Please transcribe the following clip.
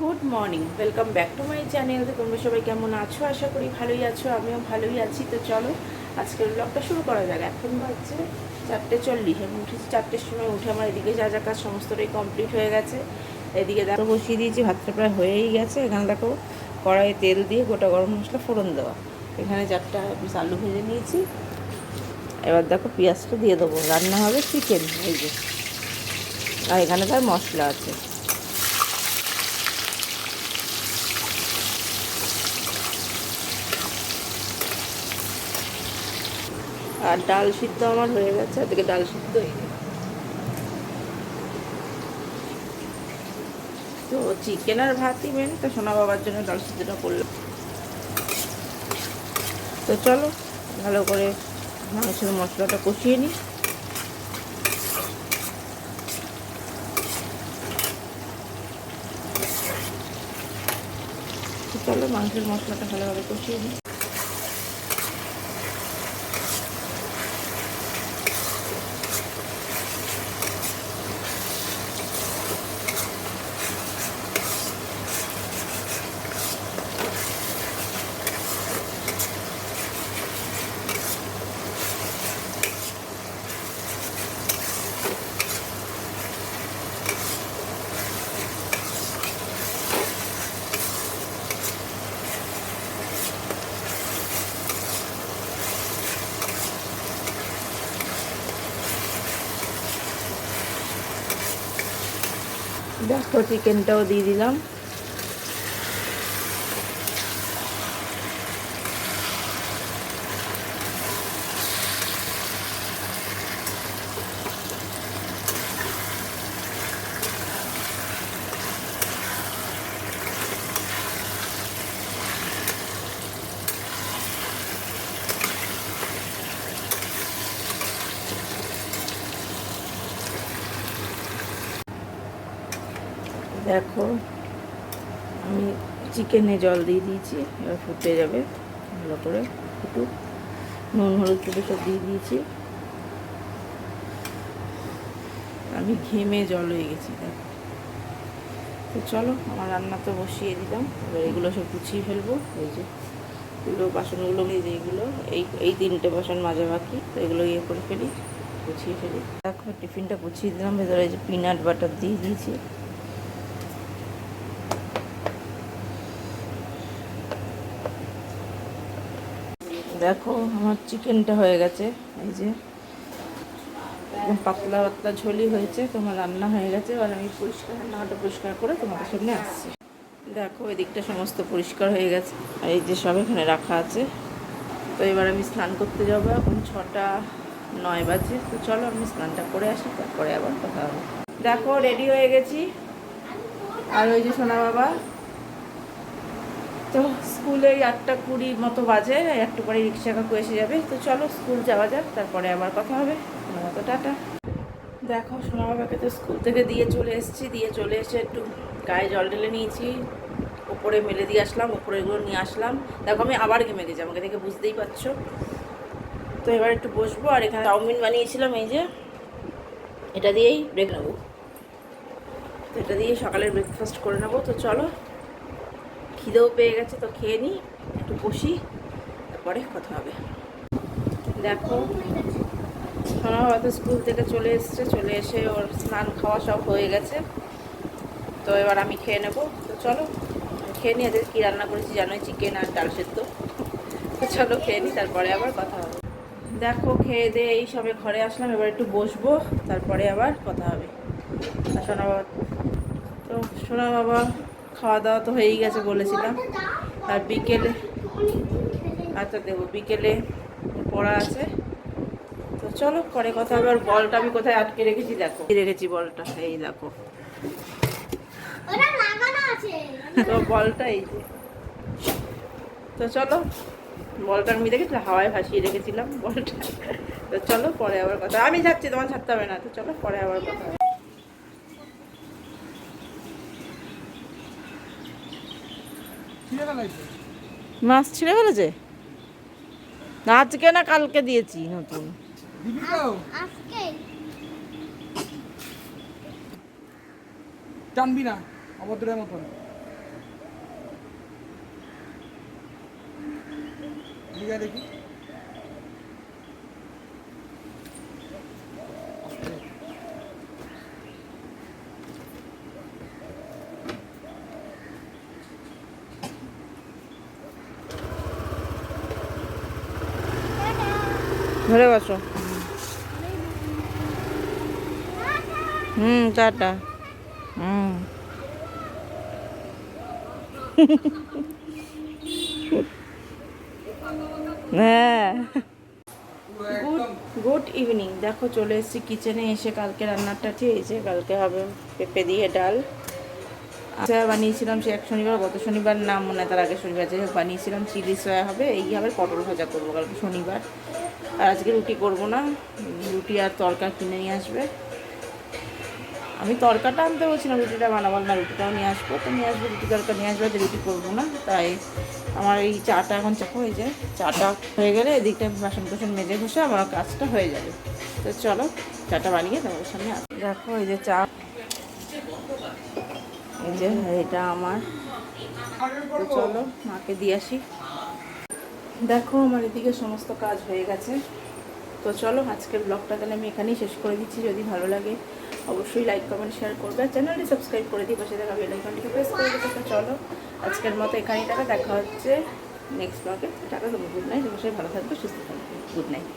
Good morning, welcome back to my channel. তোমরা সবাই কেমন আছো? আশা করি ভালোই আছো, আমিও ভালোই আছি। তো চলো, আজকের ব্লগটা শুরু করা যাক। এখন বাজছে চারটে চল্লিশ আমি উঠেছি চারটের সময় উঠে আমার এদিকে যা যা কাজ সমস্তটাই কমপ্লিট হয়ে গেছে। এদিকে দেখো, বসিয়ে দিয়েছি, ভাতটা প্রায় হয়েই গেছে। এখানে দেখো, কড়াইয়ে তেল দিয়ে গোটা গরম মশলা ফোড়ন দেওয়া। এখানে চারটা আলু ভেজে নিয়েছি। এবার দেখো, পেঁয়াজটা দিয়ে দেবো। রান্না হবে চিকেন এই যে। আর এখানে তার মশলা আছে। আর ডাল সিদ্ধ আমার হয়ে গেছে ওদিকে ডাল সিদ্ধ তো চিকেন আর ভাতই মেন তো সোনা বাবার জন্য ডাল সিদ্ধটা করলাম। তো চলো, ভালো করে মাংসের মশলাটা কষিয়ে নিই। চলো মাংসের মশলাটা ভালোভাবে কষিয়ে নিই। দেখো চিকেনটাও দিয়ে দিলাম দেখো, আমি চিকেনে জল দিয়ে দিয়েছি, এবার ফুটে যাবে, ভালো করে ফুটুক নুন, হলুদ টুকু সব দিয়ে দিয়েছি। আমি ঘেমে জল হয়ে গেছি, দেখো। তো চলো, আমার রান্না তো বসিয়ে দিলাম, এবার এগুলো সব গুছিয়ে ফেলব, এই যে এগুলো বাসনগুলো এই যে এগুলো, এই এই তিনটে বাসন মাজা বাকি, তো এগুলো ইয়ে করে ফেলি, গুছিয়ে ফেলি। দেখো, টিফিনটা গুছিয়ে দিলাম, ভেতরে যে পিনাট বাটার দিয়ে দিয়েছি। দেখো, আমার চিকেনটা হয়ে গেছে। এই যে, একদম পাতলা পাতলা ঝোলই হয়েছে, তোমার রান্না হয়ে গেছে। এবার আমি পরিষ্কার রান্নাটা পরিষ্কার করে তোমাদের সামনে আসছি। দেখো এই দিকটা সমস্ত পরিষ্কার হয়ে গেছে। আর এই যে সব এখানে রাখা আছে। তো এবার আমি স্নান করতে যাব এখন ছটা, নয় বাজে। তো চলো, আমি স্নানটা করে আসি, তারপরে আবার কথা হবে। দেখো রেডি হয়ে গেছি। আর ওই যে সোনা বাবা তো স্কুলে আটটা কুড়ি মতো বাজে, একটু পরে রিক্সা কাকু এসে যাবে। তো চলো স্কুল যাওয়া যাক, তারপরে আবার কথা হবে। তো টাটা। দেখো, সোনা বাবাকে তো স্কুল থেকে দিয়ে চলে এসেছি, দিয়ে চলে এসে একটু গায়ে জল ঢেলে নিয়েছি। ওপরে মেলে দিয়ে আসলাম, ওপরে এগুলো নিয়ে আসলাম। দেখো, আমি আবার ঘেমে গেছি, আমাকে দেখে বুঝতেই পারছ। তো এবার একটু বসবো, আর এখানে চাউমিন বানিয়েছিলাম, এই যে। এটা দিয়েই ব্রেক নেব। তো এটা দিয়ে সকালের ব্রেকফাস্ট করে নেব। তো চলো খিদেও পেয়ে গেছে, তো খেয়ে নিই একটু বসি, তারপরে কথা হবে। দেখো, সোনা বাবা তো স্কুল থেকে চলে এসছে, চলে এসে ওর স্নান খাওয়া সব হয়ে গেছে। তো এবার আমি খেয়ে নেব। তো চলো, খেয়ে নিই এদের কী রান্না করেছি জানোই, চিকেন আর ডাল সেদ্ধ। তো চলো, খেয়ে নিই তারপরে আবার কথা হবে। দেখো, খেয়ে দিয়ে এই সবে ঘরে আসলাম, এবার একটু বসবো, তারপরে আবার কথা হবে। সোনা বাবা, তো সোনা বাবা খাওয়া দাওয়া তো হয়েই গেছে বলেছিলাম। আর বিকেলে আচ্ছা দেবো বিকেলে পড়া আছে। তো চলো পরে কথা হবে। আর বলটা আমি কোথায় আটকে রেখেছি দেখো। রেখেছি বলটা এই দেখো। তো বলটা এই যে। তো চলো বলটা আমি দেখেছি হাওয়ায় ভাসিয়ে রেখেছিলাম বলটা। তো চলো পরে আবার কথা আমি যাচ্ছি তোমার ছাড়তে হবে না। তো চলো পরে আবার কথা মাছ ছিঁড়ে ফেলেছে? আজকে না কালকে দিয়েছি নতুন। টানবি না অভদ্রের মতন। দেখি। ধরে বসো। হুম, টাটা। হুম। হ্যাঁ। Good evening. দেখো, চলে এসেছি কিচেনে এসে কালকে রান্নাটা চেয়েছে কালকে হবে পেঁপে দিয়ে ডাল। আচ্ছা বানিয়েছিলাম সে এক শনিবার, গত শনিবার নাম মনে তার আগে শনিবার। যাই হোক, বানিয়েছিলাম চিলি সয়া হবে, এই হবে পটল ভাজা করব কালকে শনিবার। আর আজকে রুটি করব না। রুটি আর তরকা কিনে নিয়ে আসবে। আমি তরকাটা আনতে বলছিলাম, রুটিটা বানাবো না, রুটিটাও নিয়ে আসব। তো নিয়ে আসব, রুটি তরকা নিয়ে আসবে রুটি করব না। তাই আমার এই চাটা এখন চা হয়ে যায়। চাটা হয়ে গেলে এদিকটা বাসন কোসন মেজে ঘষে আমার কাজটা হয়ে যাবে। তো চলো, চাটা বানিয়ে তোমাদের সামনে। দেখো, এই যে চা এই যে এটা আমার। তো চলো, মাকে দিয়ে আসি। দেখো, আমার এদিকে সমস্ত কাজ হয়ে গেছে। তো চলো, আজকের ব্লগটা তাহলে আমি এখানেই শেষ করে দিচ্ছি। যদি ভালো লাগে, অবশ্যই লাইক কমেন্ট শেয়ার করবে। আর চ্যানেলটি সাবস্ক্রাইব করে দিই পাশে দেখা বেলাইকনটি প্রেস করে দিতে তো চলো, আজকের মতো এখানেই টাকা দেখা হচ্ছে নেক্সট ব্লগে টাকা গুড নাইট অবশ্যই ভালো থাকবে, সুস্থ থাকবে। Good night